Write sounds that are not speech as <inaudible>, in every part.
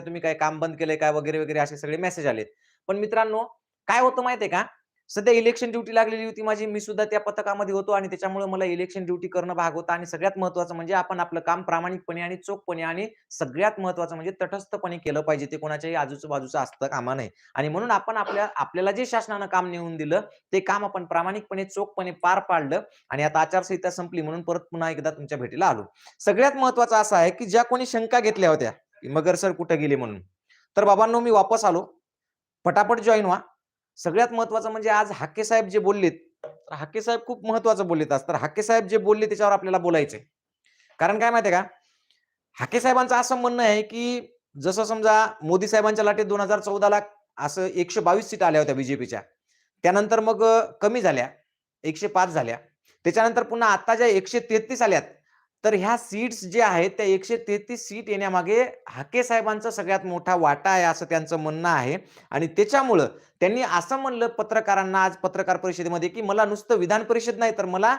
तुम्ही काय काम बंद केलंय काय वगैरे वगैरे असे सगळे मेसेज आलेत. पण मित्रांनो काय होतं माहितीये का? सध्या इलेक्शन ड्युटी लागलेली होती माझी. मी सुद्धा त्या पथकामध्ये होतो आणि त्याच्यामुळे मला इलेक्शन ड्युटी करणं भाग होतं आणि सगळ्यात महत्वाचं म्हणजे आपण आपलं काम प्रामाणिकपणे आणि चोखपणे आणि सगळ्यात महत्वाचं म्हणजे तटस्थपणे केलं पाहिजे. ते कोणाच्याही आजूचं बाजूचं असतं कामा नाही आणि म्हणून आपण आपल्या आपल्याला जे शासनानं काम नेऊन दिलं ते काम आपण प्रामाणिकपणे चोखपणे पार पाडलं आणि आता आचारसंहिता संपली म्हणून परत पुन्हा एकदा तुमच्या भेटीला आलो. सगळ्यात महत्वाचं असं आहे की ज्या कोणी शंका घेतल्या होत्या मगर सर कुठे गेले म्हणून? तर बाबांनो मी वापस आलो. पटापट जॉईन व्हा. सगळ्यात महत्वाचं म्हणजे आज हाके साहेब जे बोललेत तर हाके साहेब खूप महत्वाचं बोललेत आज. तर हाके साहेब जे बोलले त्याच्यावर आपल्याला बोलायचंय. कारण काय माहितीये का? हाके साहेबांचं असं म्हणणं आहे की जसं समजा मोदी साहेबांच्या लाटेत दोन हजार चौदाला असं एकशे बावीस सीट आल्या होत्या बीजेपीच्या त्यानंतर मग कमी झाल्या. एकशे पाच झाल्या. त्याच्यानंतर पुन्हा आता ज्या एकशे तेहतीस आल्यात तर ह्या सीट्स जे आहेत त्या एकशे तेहतीस सीट येण्यामागे हाके साहेबांचा सगळ्यात मोठा वाटा आहे असं त्यांचं म्हणणं आहे. आणि त्याच्यामुळं त्यांनी असं म्हणलं पत्रकारांना आज पत्रकार परिषदेमध्ये की मला नुसतं विधान परिषद नाही तर मला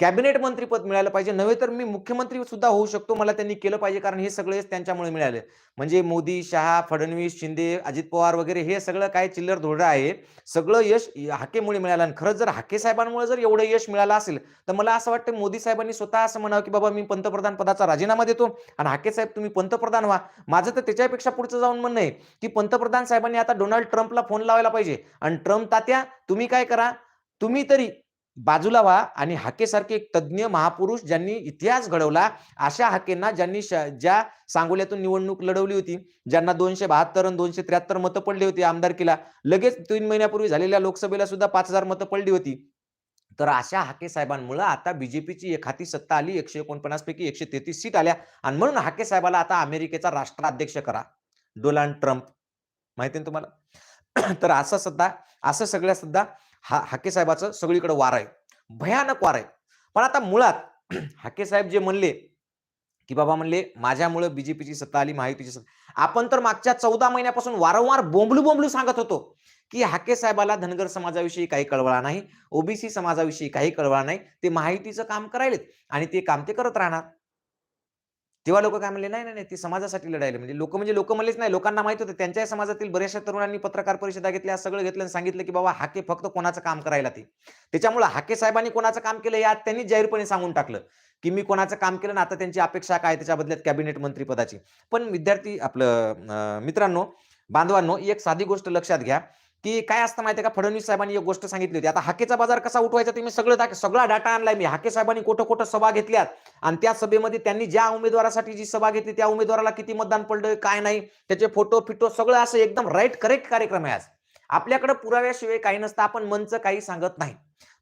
कॅबिनेट मंत्रीपद मिळालं पाहिजे. नव्हे तर मी मुख्यमंत्री सुद्धा होऊ शकतो. मला त्यांनी केलं पाहिजे कारण हे सगळेच त्यांच्यामुळे मिळाले. म्हणजे मोदी शहा फडणवीस शिंदे अजित पवार वगैरे हे सगळं काय चिल्लर धोरडं आहे. सगळं यश हाकेमुळे मिळालं. आणि खरंच जर हाके साहेबांमुळे जर एवढं यश मिळालं असेल तर मला असं वाटतं मोदी साहेबांनी स्वतः असं म्हणावं की बाबा मी पंतप्रधान पदाचा राजीनामा देतो आणि हाके साहेब तुम्ही पंतप्रधान व्हा. माझं तर त्याच्यापेक्षा पुढचं जाऊन म्हणणं आहे की पंतप्रधान साहेबांनी आता डोनाल्ड ट्रम्पला फोन लावायला पाहिजे. आणि ट्रम्प तात्या तुम्ही काय करा? तुम्ही तरी बाजूला व्हा आणि हाकेसारखे एक तज्ज्ञ महापुरुष ज्यांनी इतिहास घडवला अशा हाकेंना ज्यांनी श- ज्या सांगोल्यातून निवडणूक लढवली होती ज्यांना दोनशे बहात्तर आणि दोनशे त्र्याहत्तर मतं पडली होती आमदारकीला लगेच तीन महिन्यापूर्वी झालेल्या लोकसभेला सुद्धा पाच हजार मतं पडली होती. तर अशा हाके साहेबांमुळे आता बीजेपीची एक हाती सत्ता आली एकशे एकोणपन्नास पैकी एकशे तेहतीस सीट आल्या. आणि म्हणून हाके साहेबाला आता अमेरिकेचा राष्ट्राध्यक्ष करा. Donald Trump. माहिती ना तुम्हाला? तर असं सध्या असं सगळ्या सुद्धा हा हाके साहेबाचं सगळीकडे वार आहे. भयानक वार आहे. पण आता मुळात <clears throat> हाके साहेब जे म्हणले की बाबा म्हणले माझ्यामुळे बीजेपीची सत्ता आली महायुतीची सत्ता आपण तर मागच्या चौदा महिन्यापासून वारंवार बोंबलू बोंबलू सांगत होतो की हाके साहेबाला धनगर समाजाविषयी काही कळवळा नाही ओबीसी समाजाविषयी काही कळवळा नाही ते महायुतीचं काम करायलेत आणि ते काम ते करत राहणार. तेव्हा लोक काय म्हणले नाही नाही नाही, ते समाजासाठी लढायले. म्हणजे लोक म्हणजे लोक म्हणलेच नाही लोकांना माहीत होतं. त्यांच्या समाजातील बऱ्याचशा तरुणांनी पत्रकार परिषदा घेतल्या सगळं घेतलं आणि सांगितलं की बाबा हाके फक्त कोणाचं काम करायला ते. त्याच्यामुळे हाके साहेबांनी कोणाचं काम केलं यात त्यांनी जाहीरपणे सांगून टाकलं की मी कोणाचं काम केलं ना आता त्यांची अपेक्षा काय त्याच्या बदल्यात कॅबिनेट मंत्री पदाची. पण विद्यार्थी आपलं मित्रांनो बांधवांनो एक साधी गोष्ट लक्षात घ्या. की काय असतं माहितीये का? फडणवीस साहेबांनी एक गोष्ट सांगितली होती. आता हाकेचा बाजार कसा उठवायचा? ते मी सगळं दाख- सगळा डाटा आणलाय. मी हाके साहेबांनी कुठं कुठं सभा घेतल्यात. आणि त्या सभेमध्ये त्यांनी ज्या उमेदवारासाठी जी सभा घेतली त्या उमेदवाराला किती मतदान पडलं काय नाही त्याचे फोटो फिटो सगळं असं एकदम राईट करेक्ट कार्यक्रम आहे आज. आपल्याकडे पुराव्याशिवाय काही नसतं. आपण मनचं काही सांगत नाही.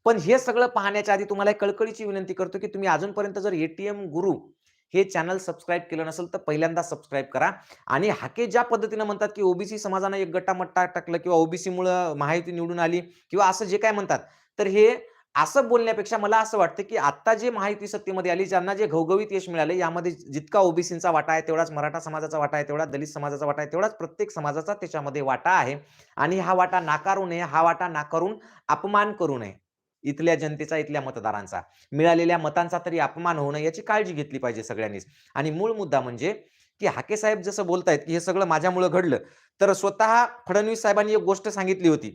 पण हे सगळं पाहण्याच्या आधी तुम्हाला एक कळकळीची विनंती करतो की तुम्ही अजूनपर्यंत जर एटीएम गुरु हे चॅनल सबस्क्राईब केलं नसेल तर पहिल्यांदा सबस्क्राईब करा. आणि हाके ज्या पद्धतीनं म्हणतात की ओबीसी समाजानं एक गट्टामट्टा टाकलं किंवा ओबीसीमुळे महायुती निवडून आली किंवा असं जे काय म्हणतात तर हे असं बोलण्यापेक्षा मला असं वाटतं की आता जे माहिती सत्तेमध्ये आली ज्यांना जे घवघवीत यश मिळाले यामध्ये जितका ओबीसीचा वाटा आहे तेवढाच मराठा समाजाचा वाटा आहे तेवढाच दलित समाजाचा वाटा आहे तेवढाच प्रत्येक समाजाचा त्याच्यामध्ये वाटा आहे. आणि हा वाटा नाकारू नये हा वाटा नाकारून अपमान करू नये. इथल्या जनतेचा इथल्या मतदारांचा. मिळालेल्या मतांचा तरी अपमान होऊ नये याची काळजी घेतली पाहिजे सगळ्यांनीच. आणि मूळ मुद्दा म्हणजे की हाके साहेब जसं बोलतायत की हे सगळं माझ्यामुळे घडलं तर स्वतः फडणवीस साहेबांनी एक गोष्ट सांगितली होती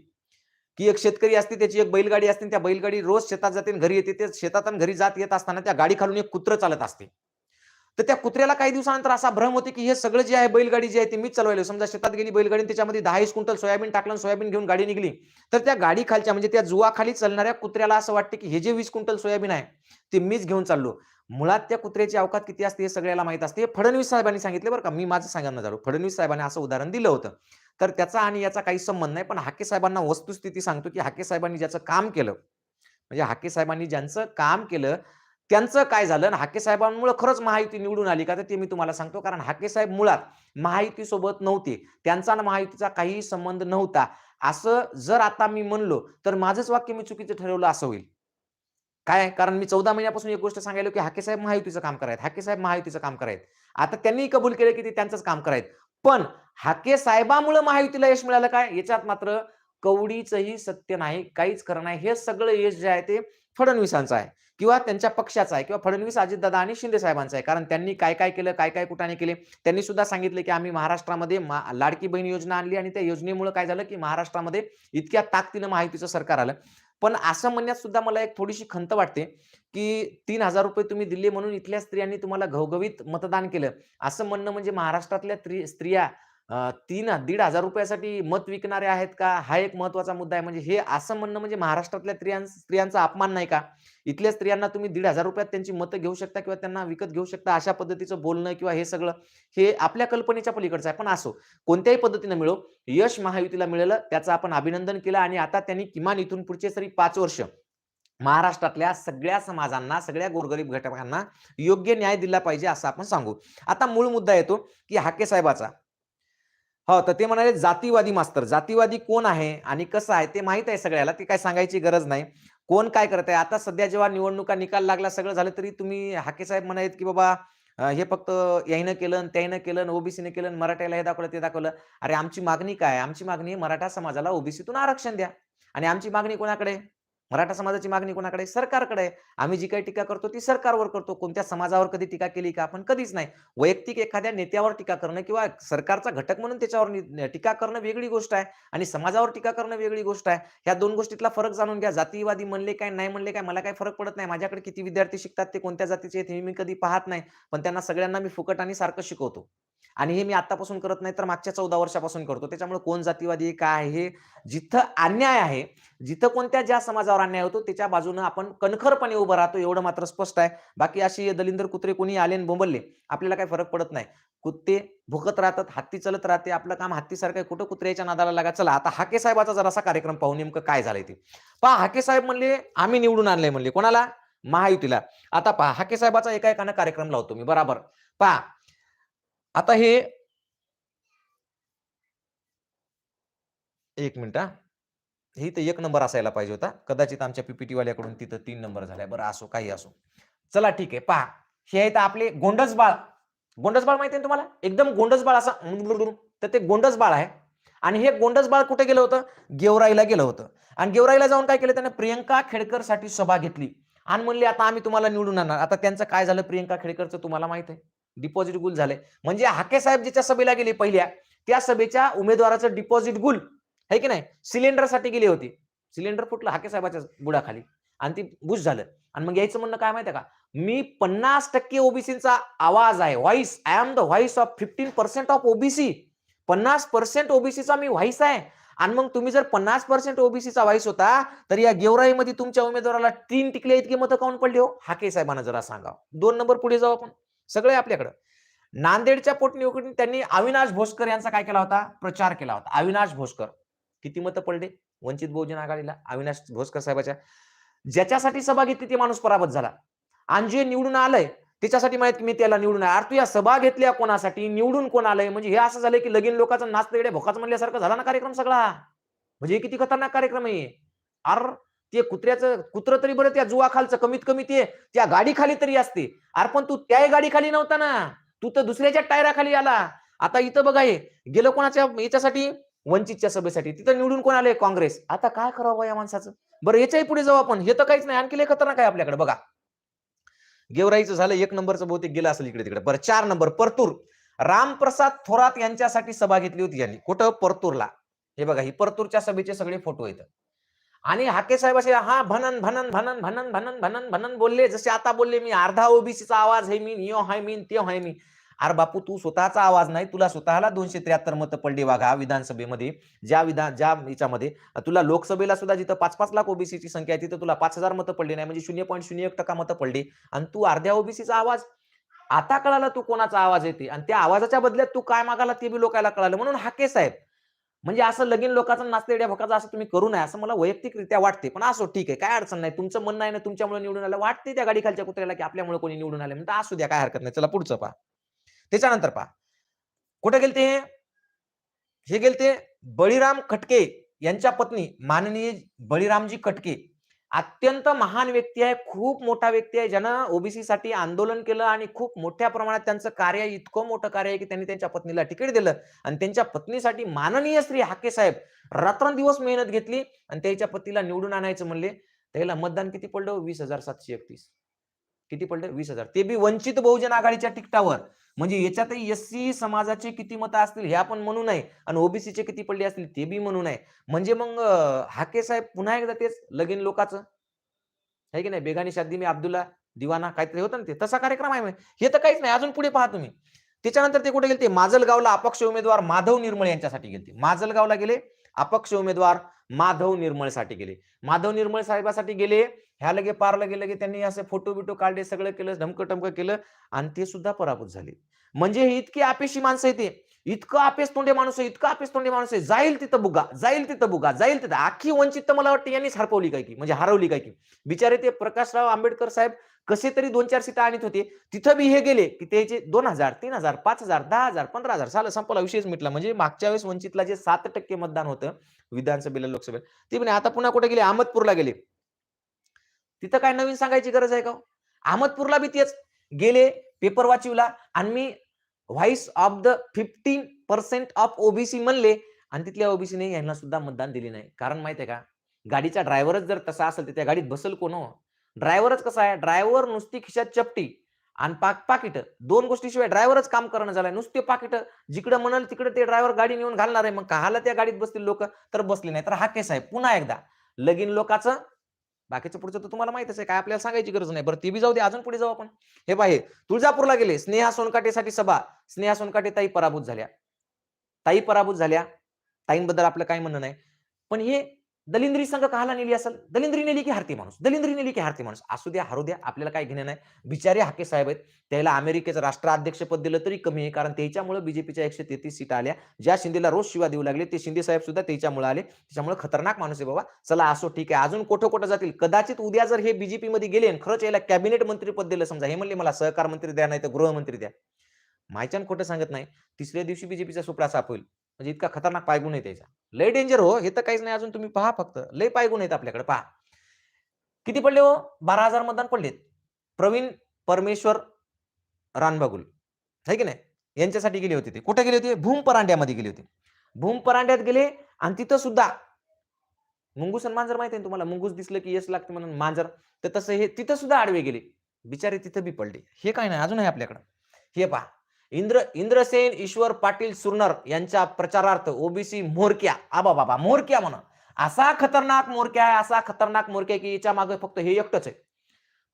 की एक शेतकरी असते त्याची एक बैलगाडी असते त्या बैलगाडी रोज शेतात जाते आणि घरी येते. ते शेतात घरी जात येत असताना त्या गाडी खालून एक कुत्र चालत असते. तर त्या कुत्र्याला काही दिवसानंतर असा भ्रम होते की हे सगळं जे आहे बैलगाडी जी आहे ती मीच चालवायला समजा शेतात गेली बैलगाडी त्याच्यामध्ये दहा क्विंटल सोयाबीन टाकलं सोयाबीन घेऊन गाडी निघली तर त्या गाडी खालच्या म्हणजे त्या जुवाखाली चालणाऱ्या कुत्र्याला असं वाटतं की हे जे वीस क्विंटल सोयाबीन आहे ते मीच घेऊन चाललो. मुळात त्या कुत्र्याची अवकात किती असते हे सगळ्याला माहीत असते. हे फडणवीस साहेबांनी सांगितले बरं का. मी माझं सांगायला झालो फडणवीस साहेबांनी असं उदाहरण दिलं होतं. तर त्याचा आणि याचा काही संबंध नाही पण हाके साहेबांना वस्तुस्थिती सांगतो की हाके साहेबांनी ज्याचं काम केलं म्हणजे हाके साहेबांनी ज्यांचं काम केलं त्यांचं काय झालं हाके साहेबांमुळे खरंच महायुती निवडून आली का तर ते मी तुम्हाला सांगतो. कारण हाके साहेब मुळात महायुतीसोबत नव्हते. त्यांचा आणि महायुतीचा काहीही संबंध नव्हता. असं जर आता मी म्हणलो तर माझंच वाक्य मी चुकीचं ठरवलं असं होईल. काय? कारण मी चौदा महिन्यापासून एक गोष्ट सांगायलो की हाके साहेब महायुतीचं काम करायत. हाके साहेब महायुतीचं काम करायत. आता त्यांनीही कबूल केलं की ते त्यांचंच काम करायत. पण हाके साहेबामुळे महायुतीला यश मिळालं काय? याच्यात मात्र कवडीचंही सत्य नाही काहीच खरं नाही. हे सगळं यश जे आहे ते फडणवीसांचं आहे. किंवा त्यांच्या पक्षाचा आहे किंवा फडणवीस अजितदादा आणि शिंदे साहेबांचा आहे. कारण त्यांनी काय काय केलं काय काय कुठाने केले त्यांनी सुद्धा सांगितलं की आम्ही महाराष्ट्रामध्ये मा- लाडकी बहीण योजना आणली आणि त्या योजनेमुळे काय झालं की महाराष्ट्रामध्ये इतक्या ताकदीनं माहितीचं सरकार आलं. पण असं म्हणण्यात सुद्धा मला एक थोडीशी खंत वाटते की तीन हजार रुपये तुम्ही दिले म्हणून इथल्या स्त्रियांनी तुम्हाला घवघवीत मतदान केलं. असं म्हणणं म्हणजे महाराष्ट्रातल्या स्त्री स्त्रिया तीन दीड हजार रुपयासाठी मत विकणारे आहेत का? हा एक महत्त्वाचा मुद्दा आहे. म्हणजे हे असं म्हणणं म्हणजे महाराष्ट्रातल्या स्त्रियां स्त्रियांचा अपमान नाही का? इथल्या स्त्रियांना तुम्ही दीड हजार रुपयात त्यांची मतं घेऊ शकता किंवा त्यांना विकत घेऊ शकता अशा पद्धतीचं बोलणं किंवा हे सगळं हे आपल्या कल्पनेच्या पलीकडचं आहे. पण असो कोणत्याही पद्धतीनं मिळो यश महायुतीला मिळालं त्याचं आपण अभिनंदन केलं आणि आता त्यांनी किमान इथून पुढचे तरी पाच वर्ष महाराष्ट्रातल्या सगळ्या समाजांना सगळ्या गोरगरीब घटकांना योग्य न्याय दिला पाहिजे असं आपण सांगू. आता मूळ मुद्दा येतो की हाके साहेबाचा हो तर ते म्हणाले जातीवादी मास्तर. जातीवादी कोण आहे आणि कसं आहे ते माहीत आहे सगळ्याला ते काय सांगायची गरज नाही. कोण काय करत आहे? आता सध्या जेव्हा निवडणुका निकाल लागला सगळं झालं तरी तुम्ही हाके साहेब म्हणायत की बाबा हे फक्त याईनं केलं त्याईनं केलं ओबीसीने केलं मराठ्याला हे दाखवलं ते दाखवलं. अरे आमची मागणी काय? आमची मागणी मराठा समाजाला ओबीसीतून आरक्षण द्या. आणि आमची मागणी कोणाकडे? मराठा समाजाची मागणी कोणाकडे? सरकारकडे आहे. आम्ही जी काही टीका करतो ती सरकारवर करतो. कोणत्या समाजावर कधी टीका केली का? आपण कधीच नाही. वैयक्तिक एखाद्या नेत्यावर टीका करणं किंवा सरकारचा घटक म्हणून त्याच्यावर टीका करणं वेगळी गोष्ट आहे आणि समाजावर टीका करणं वेगळी गोष्ट आहे. ह्या दोन गोष्टीतला फरक जाणून घ्या. जातीवादी म्हणले काय नाही म्हणले काय? मला काय फरक पडत नाही. माझ्याकडे किती विद्यार्थी शिकतात ते कोणत्या जातीचे आहेत हे मी कधी पाहत नाही. पण त्यांना सगळ्यांना मी फुकट आणि सारखं शिकवतो. आणि हे मी आतापासून करत नाही तर मागच्या चौदा वर्षापासून करतो. त्याच्यामुळे कोण जातीवादी काय आहे हे जिथं अन्याय आहे जिथं कोणत्या ज्या समाजावर अन्याय होतो त्याच्या बाजूनं आपण कणखरपणे उभं राहतो एवढं मात्र स्पष्ट आहे. बाकी अशी दलिंदर कुत्रे कोणी आले आणि बोंबलले आपल्याला काही फरक पडत नाही. कुत्ते भुकत राहतात हत्ती चलत राहते आपलं काम हत्तीसारखं आहे, कुठं कुत्र्याच्या नादाला लागा चला आता हाके साहेबाचा जरासा कार्यक्रम पाहू नेमकं काय झालंय ते. पहा हाके साहेब म्हणले आम्ही निवडून आणले म्हणले कोणाला? महायुतीला. आता पहा हाके साहेबाचा एका एकानं कार्यक्रम लावतो मी बराबर. पहा आता हे एक मिनिट हे. ही तर एक नंबर असायला पाहिजे होता. कदाचित आमच्या पीपीटी वाल्याकडून तिथं तीन नंबर झालाय. बरं असो काही असो. चला ठीक आहे. पहा. हे आहेत आपले गोंडस बाळ गोंडस बाळ माहिती आहे तुम्हाला? एकदम गोंडस बाळ असा तर ते गोंडस बाळ आहे. आणि हे गोंडस बाळ कुठे गेलं होतं? गेवराईला गेलं होतं. आणि गेवराईला जाऊन काय केलं? त्याने प्रियंका खेडकरसाठी सभा घेतली. आणि म्हणले आता आम्ही तुम्हाला निवडून आणणार. आता त्यांचं काय झालं? प्रियंका खेडकरचं तुम्हाला माहीत आहे. डिपॉझिट गुल झाले. म्हणजे हाके साहेब ज्याच्या सभेला गेले पहिल्या त्या सभेच्या उमेदवाराचं डिपॉझिट गुल है की नाही? सिलेंडरसाठी गेली होती. सिलेंडर फुटलं हाके साहेबाच्या बुडाखाली. आणि ती बुश झालं. आणि मग यायचं म्हणणं काय माहिती आहे का? मी पन्नास टक्के ओबीसीचा आवाज आहे. Voice I am the voice of fifteen percent of OBC. पन्नास पर्सेंट ओबीसीचा मी व्हॉइस आहे. आणि मग तुम्ही जर पन्नास पर्सेंट ओबीसीचा व्हॉइस होता तर या गेवराईमध्ये तुमच्या उमेदवाराला तीन टिकले इतके मतं काऊन पडले हो? हाके साहेबांना जरा सांगा. दोन नंबर पुढे जाऊ आपण. सगळे आपल्याकडं. नांदेडच्या पोटनिवडणुकीत त्यांनी अविनाश भोसकर यांचा काय केला होता? प्रचार केला होता. अविनाश भोसकर. किती मतं पडले? वंचित बहुजन आघाडीला. अविनाश भोसकर साहेबाच्या. ज्याच्यासाठी सभा घेतली ते माणूस पराभूत झाला. आणि जे निवडून आलंय त्याच्यासाठी माहीत मी त्याला निवडून आहे अरे तू या सभा घेतल्या कोणासाठी? निवडून कोण आलंय? म्हणजे हे असं झालंय की लगीन लोकांचं नाच तिकडे भोकाच म्हणल्यासारखं झाला ना कार्यक्रम सगळा? म्हणजे हे किती खतरनाक कार्यक्रम आहे. अर ते कुत्र्याचं कुत्र तरी बरं त्या जुवा खालचं कमीत कमी ते त्या गाडी खाली तरी असते. अरे पण तू त्याही गाडी खाली नव्हता ना. तू तर दुसऱ्याच्या टायराखाली आला. आता इथं बघा हे गेलं कोणाच्या याच्यासाठी? वंचितच्या सभेसाठी. तिथं निवडून कोण आले काँग्रेस. आता काय करावं या माणसाचं? बरं याच्याही पुढे जाऊ आपण. हे तर काहीच नाही. आणखी लय खतरनाक आहे आपल्याकडे. बघा. गेवराईचं झालं. एक नंबरचं बहुतेक गेलं असेल इकडे तिकडे. बरं चार नंबर. परतूर. रामप्रसाद थोरात यांच्यासाठी सभा घेतली होती यांनी. कुठं? परतूरला. हे बघा ही परतूरच्या सभेचे सगळे फोटो येतात आणि हाके साहेब असे हा भनन भनन भनन भनन भनन भनन भनन बोलले. जसे आता बोलले मी अर्धा ओबीसीचा आवाज आहे मी यो हाय मी त्यो हाय मी. अरे बापू तू स्वतःचा आवाज नाही तुला स्वतःला दोनशे त्र्याहत्तर मतं पडली वाघा विधानसभेमध्ये. ज्या विधान ज्या याच्यामध्ये. तुला लोकसभेला सुद्धा जिथं पाच पाच लाख ओबीसीची संख्या आहे तिथं तुला पाच हजार मतं पडली नाही. म्हणजे शून्य पॉईंट शून्य एक टक्का मतं पडली. आणि तू अर्ध्या ओबीसीचा आवाज. आता कळाला तू कोणाचा आवाज येते आणि त्या आवाजाच्या बदल्यात तू काय मागाला ते बी लोकांना कळालं. म्हणून हाके साहेब म्हणजे असं लगीन लोकांचं नाचतेड्या भोकाचं असं तुम्ही करू नये असं मला वैयक्तिकरित्या वाटते पण असो ठीक आहे काय अडचण नाही. तुमचं म्हणणं आहे ना तुमच्यामुळे निवडून आलं. वाटते त्या गाडी खालच्या कुत्र्याला की आपल्यामुळे कोणी निवडून आले. म्हणतात असू द्या काय हरकत नाही. चला पुढचं पहा. त्याच्यानंतर पहा. कुठे गेलते हे? हे गेलते बळीराम खटके यांच्या पत्नी माननीय बळीरामजी खटके. अत्यंत महान व्यक्ती आहे खूप मोठा व्यक्ती आहे ज्यानं ओबीसी साठी आंदोलन केलं आणि खूप मोठ्या प्रमाणात त्यांचं कार्य इतकं मोठं कार्य आहे की त्यांनी त्यांच्या पत्नीला तिकीट दिलं. आणि त्यांच्या पत्नीसाठी माननीय श्री हाके साहेब रात्रंदिवस मेहनत घेतली आणि त्याच्या पतीला निवडून आणायचं म्हणले. त्याला मतदान किती पडलं? वीस हजार सातशे एकतीस. किती पडले? वीस हजार. ते बी वंचित बहुजन आघाडीच्या तिकटावर. म्हणजे याच्यातही एससी समाजाचे किती मतं असतील हे आपण म्हणू नये. आणि ओबीसीचे किती पडले असतील ते बी म्हणू नये. म्हणजे मग हाके साहेब पुन्हा एकदा तेच लगीन लोकांचं. आहे की नाही? बेगानी शादी मी अब्दुल्ला दिवाना काहीतरी होतं ना ते? तसा कार्यक्रम आहे. हे तर काहीच नाही. अजून पुढे पहा तुम्ही. त्याच्यानंतर ते कुठे गेले? ते माजलगावला अपक्ष उमेदवार माधव निर्मळ यांच्यासाठी गेले माजलगावला गेले अपक्ष उमेदवार माधव निर्मळसाठी गेले. माधव निर्मळ साहेबासाठी गेले ह्या लगे पारला गेलं की त्यांनी असे फोटो बिटो काढले सगळं केलं धमकं टमकं केलं आणि ते सुद्धा पराभूत झाले. म्हणजे हे इतकी आपेशी माणसं आहे ते इतकं आपेस तोंडे माणूस आहे इतकं आपेस तोंडे माणूस आहे. जाईल तिथं बुगा जाईल तिथं बुगा जाईल तिथं. आखी वंचित तर मला वाटतं यांनीच हरपवली काय की म्हणजे हरवली काय की. बिचारे ते प्रकाशराव आंबेडकर साहेब कसे तरी दोन चार सीटा आणत होते. तिथं बी हे गेले की त्याचे दोन हजार तीन हजार पाच हजार दहा हजार पंधरा हजार साला संपला विषयच मिटला. म्हणजे मागच्या वेळेस वंचितला जे सात टक्के मतदान होतं विधानसभेला लोकसभेला ते म्हणे आता पुन्हा कुठे गेले? अहमदपूरला गेले. तिथं काय नवीन सांगायची गरज आहे का हो? अहमदपूरला बी तेच. गेले पेपर वाचिवला आणि मी voice of the fifteen percent of OBC म्हणले आणि तिथल्या ओबीसीने यांना सुद्धा मतदान दिले नाही. कारण माहिती आहे का गाडीचा ड्रायव्हरच जर तसा असेल तर त्या गाडीत बसल कोण हो? ड्रायव्हरच कसा आहे? ड्रायव्हर नुसती खिशात चपटी आणि पाक पाकिट. दोन गोष्टीशिवाय ड्रायव्हरच काम करणं झालंय. नुसते पाकिट. जिकडे म्हणाल तिकडे ते ड्रायव्हर गाडी नेऊन घालणार आहे. मग कहाला त्या गाडीत बसतील लोक? तर बसले नाही. तर हा केस आहे. पुन्हा एकदा. लगीन लोकांचं बाकीचं पुढचं तर तुम्हाला माहितच आहे. काय आपल्याला सांगायची गरज नाही. बरं ती बी जाऊ दे. अजून पुढे जाऊ आपण. हे पाहे तुळजापूरला गेले. स्नेहा सोनकाटेसाठी सभा. स्नेहा सोनकाटे ताई पराभूत झाल्या. ताई पराभूत झाल्या. ताईंबद्दल आपलं काय म्हणणं नाही. पण हे दलिंद्री संघ कहाला नेली असेल? दलिंद्री नेली की हारती माणूस. दलिंद्री नेली की हारती माणूस. असू द्या हारू द्या आपल्याला काय घेणे नाही. बिचारे हाके साहेब आहेत. त्याला अमेरिकेचं राष्ट्राध्यक्षपद दिलं तरी कमी आहे. कारण त्याच्यामुळे बीजेपीच्या एकशे तेहतीस सीट आल्या. ज्या शिंदेला रोज शिवा देऊ लागले ते शिंदे साहेब सुद्धा त्याच्यामुळे आले. त्याच्यामुळे खतरनाक माणूस आहे बाबा. चला असो ठीक आहे. अजून कुठं कुठं जातील? कदाचित उद्या जर हे बीजेपी मध्ये गेले आणि खरंच याला कॅबिनेट मंत्रीपद दिलं समजा हे म्हणले मला सहकार मंत्री द्या नाही तर गृहमंत्री द्या. मायच्यान खोटं सांगत नाही. तिसऱ्या दिवशी बीजेपीचा सुपडा साफ होईल. म्हणजे इतका खतरनाक पायगुण आहे त्याचा. लय डेंजर हो हे तर काहीच नाही अजून तुम्ही पहा फक्त. लय पायगुण आहेत आपल्याकडे पहा. किती पडले हो? बारा हजार मतदान पडलेत. प्रवीण परमेश्वर रानबागुल. है की नाही? यांच्यासाठी गेले होते ते. कुठे गेले होते? भूम परांड्यामध्ये गेले होते. भूम परांड्यात गेले आणि तिथं सुद्धा मुंगूस आणि मांजर माहिती आहे तुम्हाला? मुंगूस दिसलं की यश लागते म्हणून मांजर. तर तसं हे तिथं सुद्धा आडवे गेले. बिचारे तिथं बी पडले. हे काय नाही अजून आहे आपल्याकडं. हे पहा. इंद्र इंद्रसेन ईश्वर पाटील सुरनर यांच्या प्रचारार्थ ओबीसी मोरक्या. आबा बाबा मोरक्या म्हणा. असा खतरनाक मोरक्या आहे असा खतरनाक मोरक्या आहे की याच्या मागे फक्त हे एकटंच आहे.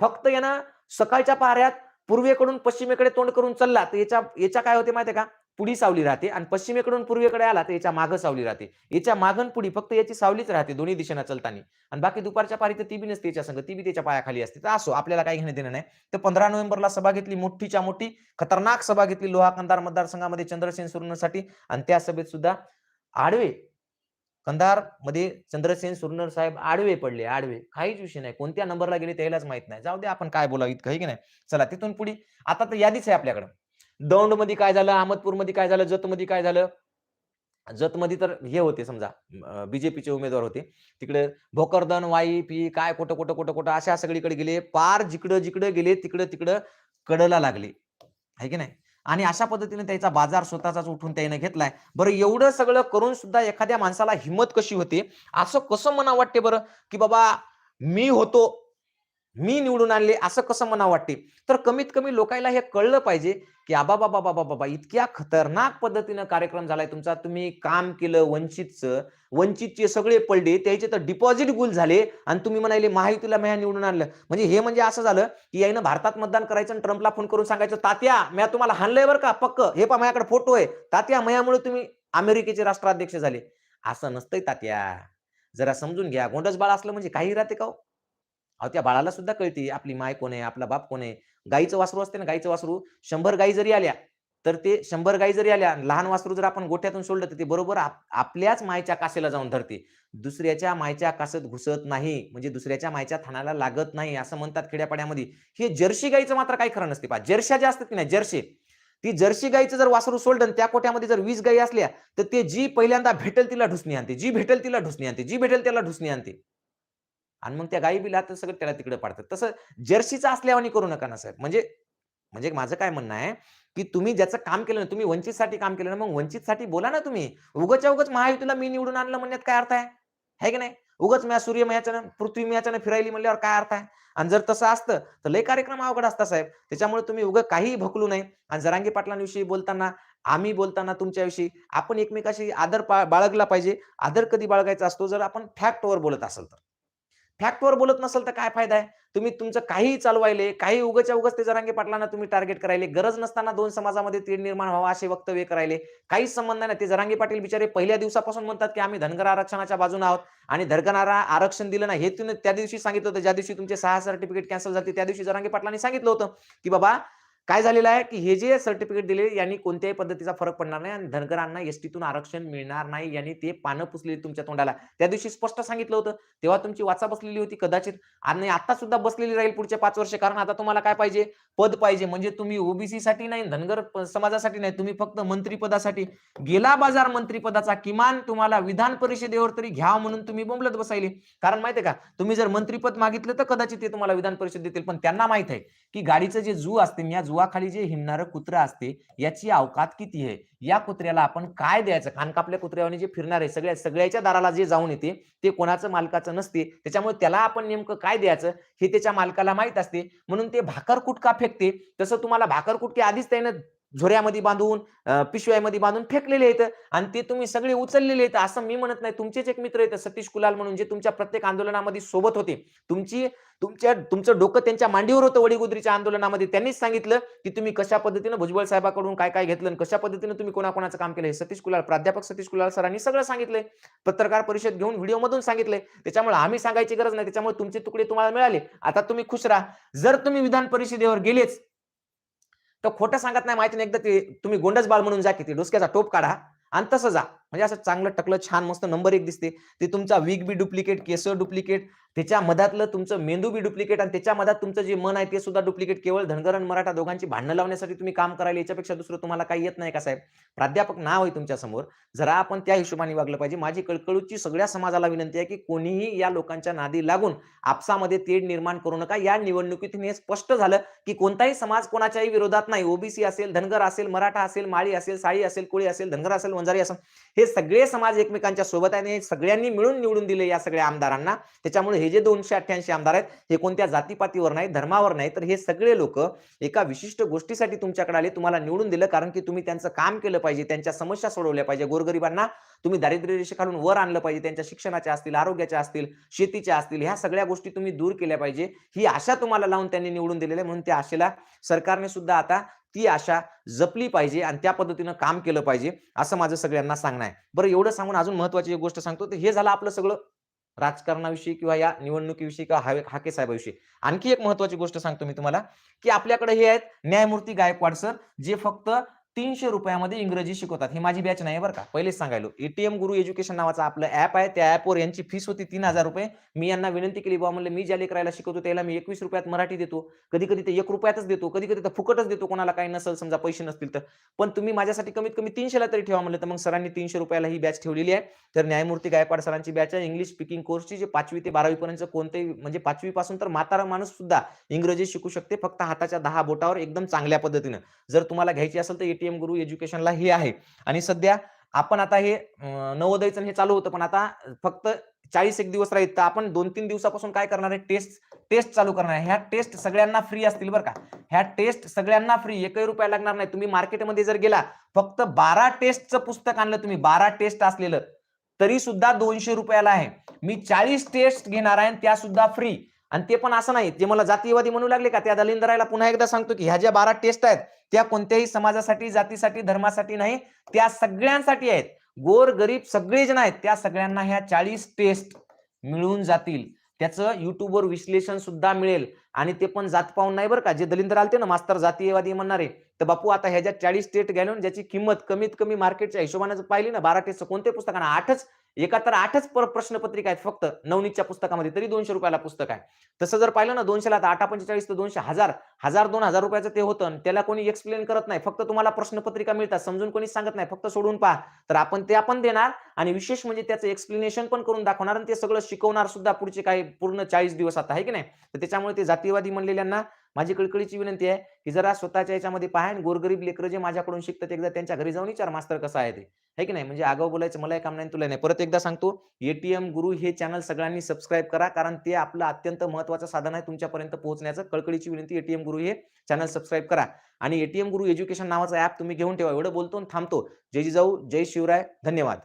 फक्त यानं सकाळच्या पहाऱ्यात पूर्वेकडून पश्चिमेकडे तोंड करून चालला तर याच्या याच्या काय होते माहितीये का? पुढी सावली राहते आणि पश्चिमेकडून पूर्वेकडे आला तर याच्या मागं सावली राहते. याच्या मागण पुढी फक्त याची सावलीच राहते दोन्ही दिशेनं चलताना. आणि बाकी दुपारच्या पारी तर ती बी नसते याच्या संघ ती बी त्याच्या पायाखाली असते. तर असो आपल्याला काही घेणं देणं नाही. तर पंधरा नोव्हेंबरला सभा घेतली मोठीच्या मोठी खतरनाक सभा घेतली लोहा कंधार मतदारसंघामध्ये चंद्रसेन सुरनरसाठी आणि त्या सभेत सुद्धा आडवे कंधारमध्ये चंद्रसेन सुरनर साहेब आडवे पडले आडवे. काहीच विषय नाही. कोणत्या नंबरला गेले त्यालाच माहीत नाही. जाऊ दे आपण काय बोलाव इतकं की नाही? चला तिथून पुढे. आता तर यादीच आहे आपल्याकडं. दौंडमध्ये काय झालं? अहमदपूरमध्ये काय झालं? जत मध्ये काय झालं? जत मध्ये तर हे होते समजा बीजेपीचे उमेदवार होते. तिकडे भोकरदन वाई पी काय कुठं कुठं कुठं कुठं अशा सगळीकडे गेले. पार जिकडं जिकडं गेले तिकडं तिकडं कडला लागले. आहे की नाही? आणि अशा पद्धतीने त्याचा बाजार स्वतःचाच उठून त्याने घेतलाय. बरं एवढं सगळं करून सुद्धा एखाद्या माणसाला हिंमत कशी होते? असं कसं मना वाटते बरं? की बाबा मी होतो मी निवडून आणले असं कसं मना वाटते? तर कमीत कमी लोकांना हे कळलं पाहिजे की आबा बाबा बाबा बाबा इतक्या खतरनाक पद्धतीनं कार्यक्रम झालाय तुमचा. तुम्ही काम केलं वंचितचं. वंचितचे सगळे पडले त्याचे तर डिपॉझिट गुल झाले आणि तुम्ही म्हणाले महायुतीला म्या निवडून आणलं. म्हणजे हे म्हणजे असं झालं की याईनं भारतात मतदान करायचं आणि ट्रम्पला फोन करून सांगायचं तात्या म्या तुम्हाला हाणलंय बरं का पक्क. हे पा माझ्याकडे फोटो आहे. तात्या मयामुळे तुम्ही अमेरिकेचे राष्ट्राध्यक्ष झाले. असं नसतंय तात्या. जरा समजून घ्या. गोंडस बाळ असलं म्हणजे काही राहते का हो? अहो त्या बाळाला सुद्धा कळते आपली माय कोण आहे आपला बाप कोण आहे. गाईचं वासरू असते ना गाईचं वासरू शंभर गाई जरी आल्या तर ते शंभर गाई जरी आल्या लहान वासरू जर आपण गोठ्यातून सोडलं तर ते बरोबर आप- आपल्याच मायच्या कासेला जाऊन धरते. दुसऱ्याच्या मायच्या कासत घुसत नाही म्हणजे दुसऱ्याच्या मायच्या थानाला लागत नाही असं म्हणतात खेड्यापाड्यामध्ये. हे जर्सी गाईचं मात्र काही खरं नसते पा जर्शा ज्या असतात की नाही जर्सी ती जर्सी गाईचं जर वासरू सोडलं आणि त्या कोट्यामध्ये जर वीस गाई असल्या तर ते जी पहिल्यांदा भेटेल तिला ढुसणी आणते जी भेटेल तिला ढुसणी आणते जी भेटेल त्याला ढुसणी आणते. आणि मग त्या गायी बिला तर सगळं त्याला तिकडे पाडतात. तसं जर्सीचं असल्यावानी करू नका ना साहेब. म्हणजे म्हणजे माझं काय म्हणणं आहे की तुम्ही ज्याचं काम केलं ना तुम्ही वंचितसाठी काम केलं ना मग वंचितसाठी बोला ना तुम्ही. उगच्या उगच महायुतीला मी निवडून आणलं म्हणण्यात काय अर्थ आहे? है की नाही? उगाच म्या सूर्य मयाच्यानं पृथ्वी मयाच्यानं फिरायली म्हणल्यावर काय अर्थ आहे? आणि जर तसं असतं तर लय कार्यक्रम अवघड असता साहेब. त्याच्यामुळे तुम्ही उगं काहीही भकलू नये. आणि जरांगी पाटलांविषयी बोलताना आम्ही बोलताना तुमच्याविषयी आपण एकमेकाशी आदर बाळगला पाहिजे. आदर कधी बाळगायचा असतो? जर आपण फॅक्टवर बोलत असेल तर. फॅक्टवर बोलत नसेल तर काय फायदा आहे? तुम्ही तुमचं काहीही चालवायले काही उगच्या उगच ते जरांगे पाटलांना तुम्ही टार्गेट करायले गरज नसताना दोन समाजामध्ये तीड निर्माण व्हावा असे वक्तव्य करायले. काहीच संबंध नाही. ते जरांगे पाटील बिचारे पहिल्या दिवसापासून म्हणतात की आम्ही धनगर आरक्षणाच्या बाजून आहोत आणि धनगराला आरक्षण दिलं नाही. हे तुम्ही त्या दिवशी सांगितलं होतं. ज्या दिवशी तुमचे सहा सर्टिफिकेट कॅन्सल झाले त्या दिवशी जरांगे पाटलांनी सांगितलं होतं की बाबा काय झालेलं आहे की हे जे सर्टिफिकेट दिले यांनी कोणत्याही पद्धतीचा फरक पडणार नाही आणि धनगरांना एसटीतून आरक्षण मिळणार नाही यांनी ते पानं पुसलेली तुमच्या तोंडाला. त्या दिवशी स्पष्ट सांगितलं होतं. तेव्हा तुमची वाचा बसलेली होती कदाचित. आणि आता सुद्धा बसलेली राहील पुढच्या पाच वर्ष. कारण आता तुम्हाला काय पाहिजे? पद पाहिजे. म्हणजे तुम्ही ओबीसी साठी नाही धनगर समाजासाठी नाही. तुम्ही फक्त मंत्रीपदासाठी. गेला बाजार मंत्रीपदाचा किमान तुम्हाला विधान परिषदेवर तरी घ्या म्हणून तुम्ही बोंबलत बसायले. कारण माहितीये का? तुम्ही जर मंत्रीपद मागितलं तर कदाचित ते तुम्हाला विधान परिषद देतील. पण त्यांना माहीत आहे की गाडीचं जे जू असते या जुवाखाली जे हिंडणारं कुत्रं असते याची अवकात किती आहे? या कुत्र्याला आपण काय द्यायचं? कानकापल्या कुत्र्यावर जे फिरणार आहे सगळ्या सगळ्याच्या दाराला जे जाऊन येते ते कोणाचं मालकाचं नसते. त्याच्यामुळे त्याला आपण नेमकं काय द्यायचं? हे त्याच्या मालकाला माहीत असते. म्हणून ते भाकर कुटका फेकते? तसं तुम्हाला भाकर कुटके आधीच त्यानं झोऱ्यामध्ये बांधून पिशव्यामध्ये बांधून फेकलेले आहेत आणि ते तुम्ही सगळे उचललेले आहेत असं मी म्हणत नाही. तुमचेच एक मित्र आहेत सतीश कुलाल म्हणून जे तुमच्या प्रत्येक आंदोलनामध्ये सोबत होते. तुमची तुमच्या तुमचं डोकं त्यांच्या मांडीवर होतं वडीगुद्रीच्या आंदोलनामध्ये. त्यांनीच सांगितलं की तुम्ही कशा पद्धतीनं भुजबळ साहेबाकडून काय काय घेतलं कशा पद्धतीनं तुम्ही कोणाकोणाचं काम केलं सतीश कुलाल प्राध्यापक सतीश कुलाल सरांनी सगळं सांगितलंय. पत्रकार परिषद घेऊन व्हिडिओमधून सांगितलंय. त्याच्यामुळे आम्ही सांगायची गरज नाही. त्याच्यामुळे तुमचे तुकडे तुम्हाला मिळाले. आता तुम्ही खुश राहा. जर तुम्ही विधान परिषदेवर गेलेच तर खोटं सांगत नाही माहिती नाही. एकदा ते तुम्ही गोंडस बाळ म्हणून जा किती डोसक्याचा टोप काढा आणि तसं जा. म्हणजे असं चांगलं टकलं छान मस्त नंबर एक दिसते. ते तुमचा वीक बी डुप्लिकेट केस डुप्लिकेट त्याच्या मधातलं तुमचं मेंदू बी डुप्लिकेट आणि त्याच्या मधात तुमचं जे मन आहे ते सुद्धा डुप्लिकेट केवळ धनगर आणि मराठा दोघांची भांडणं लावण्यासाठी तुम्ही काम करायला याच्यापेक्षा दुसरं तुम्हाला काही येत नाही का साहेब? प्राध्यापक नाव आहे तुमच्यासमोर. जरा आपण त्या हिशोबाने वागलं पाहिजे. माझी कळकळूची सगळ्या समाजाला विनंती आहे की कोणीही या लोकांच्या नादी लागून आपसामध्ये तेढ निर्माण करू नका. या निवडणुकीतून हे स्पष्ट झालं की कोणताही समाज कोणाच्याही विरोधात नाही. ओबीसी असेल धनगर असेल मराठा असेल माळी असेल साळी असेल कोळी असेल धनगर असेल वंजारी असेल हे सगळे समाज एकमेकांच्या सोबत आहे आणि सगळ्यांनी मिळून निवडून दिले या सगळ्या आमदारांना. त्याच्यामुळे हे जे दोनशे अठ्ठ्याऐंशी आमदार आहेत हे कोणत्या जातीपातीवर नाही धर्मावर नाही तर हे सगळे लोक एका विशिष्ट गोष्टीसाठी तुमच्याकडे आले तुम्हाला निवडून दिलं कारण की तुम्ही त्यांचं काम केलं पाहिजे त्यांच्या समस्या सोडवल्या पाहिजे. गोरगरिबांना तुम्ही दारिद्र्य रेषेखालून वर आणलं पाहिजे त्यांच्या शिक्षणाच्या असतील आरोग्याच्या असतील शेतीच्या असतील ह्या सगळ्या गोष्टी तुम्ही दूर केल्या पाहिजे. ही आशा तुम्हाला लावून त्यांनी निवडून दिलेली आहे म्हणून त्या आशेला सरकारने सुद्धा आता ती आशा जपली पाहिजे आणि त्या पद्धतीनं काम केलं पाहिजे असं माझं सगळ्यांना सांगणं आहे. बरं एवढं सांगून अजून महत्वाची एक गोष्ट सांगतो तर हे झालं आपलं सगळं. राजकारणाविषयी किंवा या निवडणुकीविषयी किंवा हा हाके साहेबाविषयी. आणखी एक महत्वाची गोष्ट सांगतो मी तुम्हाला की आपल्याकडे हे आहेत न्यायमूर्ती गायकवाड सर जे फक्त तीनशे रुपयामध्ये इंग्रजी शिकवतात. ही माझी बॅच नाही बरं का. पहिलेच सांगायलो. एटीएम गुरु एज्युकेशन नावाचं आपलं ऍप आहे. त्या ऍपवर यांची फीस होती तीन हजार रुपये. मी यांना विनंती केली बाबा म्हणलं मी ज्या लेकरायला शिकवतो त्याला मी एकवीस रुपयात मराठी देतो. कधी कधी ते एक रुपयातच देतो. कधी कधी तर फुकटच देतो. कोणाला काही नसेल समजा पैसे नसतील तर. पण तुम्ही माझ्यासाठी कमीत कमी तीनशेला तरी ठेवा म्हणलं. तर मग सरांनी तीनशे रुपयाला ही बॅच ठेवलेली आहे. तर न्यायमूर्ती गायकवाड सरांची बॅच आहे. इंग्लिश स्पीकिंग कोर्सची जे पाचवी ते बारावी पर्यंत कोणतेही म्हणजे पाचवी पासून तर म्हातारा माणूस सुद्धा इंग्रजी शिकू शकते. फक्त हाताच्या दहा बोटावर एकदम चांगल्या पद्धतीनं. जर तुम्हाला घ्यायची असेल तर एटीएम गुरु एज्युकेशनला हे आहे. आणि सध्या आपण आता हे नवोदयचं हे चालू होतं पण आता फक्त चाळीस एक दिवस राहील. तर आपण दोन तीन दिवसापासून काय करणार आहे? टेस्ट टेस्ट चालू करणार आहे. ह्या टेस्ट सगळ्यांना फ्री असतील बरं का. ह्या टेस्ट सगळ्यांना फ्री एकही रुपया लागणार नाही. तुम्ही मार्केटमध्ये जर गेला फक्त बारा टेस्टचं पुस्तक आणलं तुम्ही बारा टेस्ट असलेलं तरी सुद्धा दोनशे रुपयाला आहे. मी चाळीस टेस्ट घेणार आहे आणि त्या सुद्धा फ्री आणि ते पण असं नाही. ते मला जातीयवादी म्हणू लागले का त्या दलिंदरायला पुन्हा एकदा सांगतो की ह्या ज्या बारा टेस्ट आहेत त्या कोणत्याही समाजासाठी जातीसाठी धर्मासाठी नाही त्या सगळ्यांसाठी आहेत. गोर गरीब सगळेजण आहेत त्या सगळ्यांना ह्या चाळीस टेस्ट मिळून जातील. त्याचं युट्यूबवर विश्लेषण सुद्धा मिळेल. आणि ते पण जात पाहून नाही बरं का. जे दलिंदर आलते ना मास्तर जातीयवादी म्हणणारे तर बापू आता ह्या ज्या चाळीस टेस्ट घालून ज्याची किंमत कमीत कमी मार्केटच्या हिशोबाने पाहिली ना बारा टेस्ट कोणते पुस्तकांना आठच एका तर आठच प्रश्नपत्रिका आहेत फक्त. नवनीतच्या पुस्तकामध्ये तरी दोनशे रुपयाला पुस्तक आहे. तसं जर पाहिलं ना दोनशेला आता आठा पंचेचाळीस तर दोनशे हजार. हजार दोन हजार रुपयाचं ते होतं आणि त्याला कोणी एक्सप्लेन करत नाही. फक्त तुम्हाला प्रश्नपत्रिका मिळतात. समजून कोणी सांगत नाही. फक्त सोडून पहा. तर आपण ते आपण देणार आणि विशेष म्हणजे त्याचं एक्सप्लेनेशन पण करून दाखवणार आणि ते सगळं शिकवणार सुद्धा पुढचे काही पूर्ण चाळीस दिवस आता आहे की नाही? तर त्याच्यामुळे ते जातीवादी म्हणलेल्यांना माझी कळकळीची विनंती आहे, की जरा स्वतःच्या याच्यामध्ये पाहा गोरगरीब लेकरं जे माझ्याकडून शिकतात एकदा त्यांच्या घरी जाऊन विचार मास्तर कसं आहे ते. आहे की नाही? म्हणजे आगाऊ बोलायचं मलाही काम नाही तुला नाही. परत एकदा सांगतो एटीएम गुरु हे चॅनल सगळ्यांनी सबस्क्राईब करा. कारण ते आपलं अत्यंत महत्त्वाचं साधन आहे तुमच्यापर्यंत पोहोचण्याचं. कळकळीची विनंती एटीएम गुरु हे चॅनल सबस्क्राईब करा आणि एटीएम गुरु एज्युकेशन नावाचं ॲप तुम्ही घेऊन ठेवा. एवढं बोलतो आणि थांबतो. जय जिजाऊ, जय शिवराय. धन्यवाद.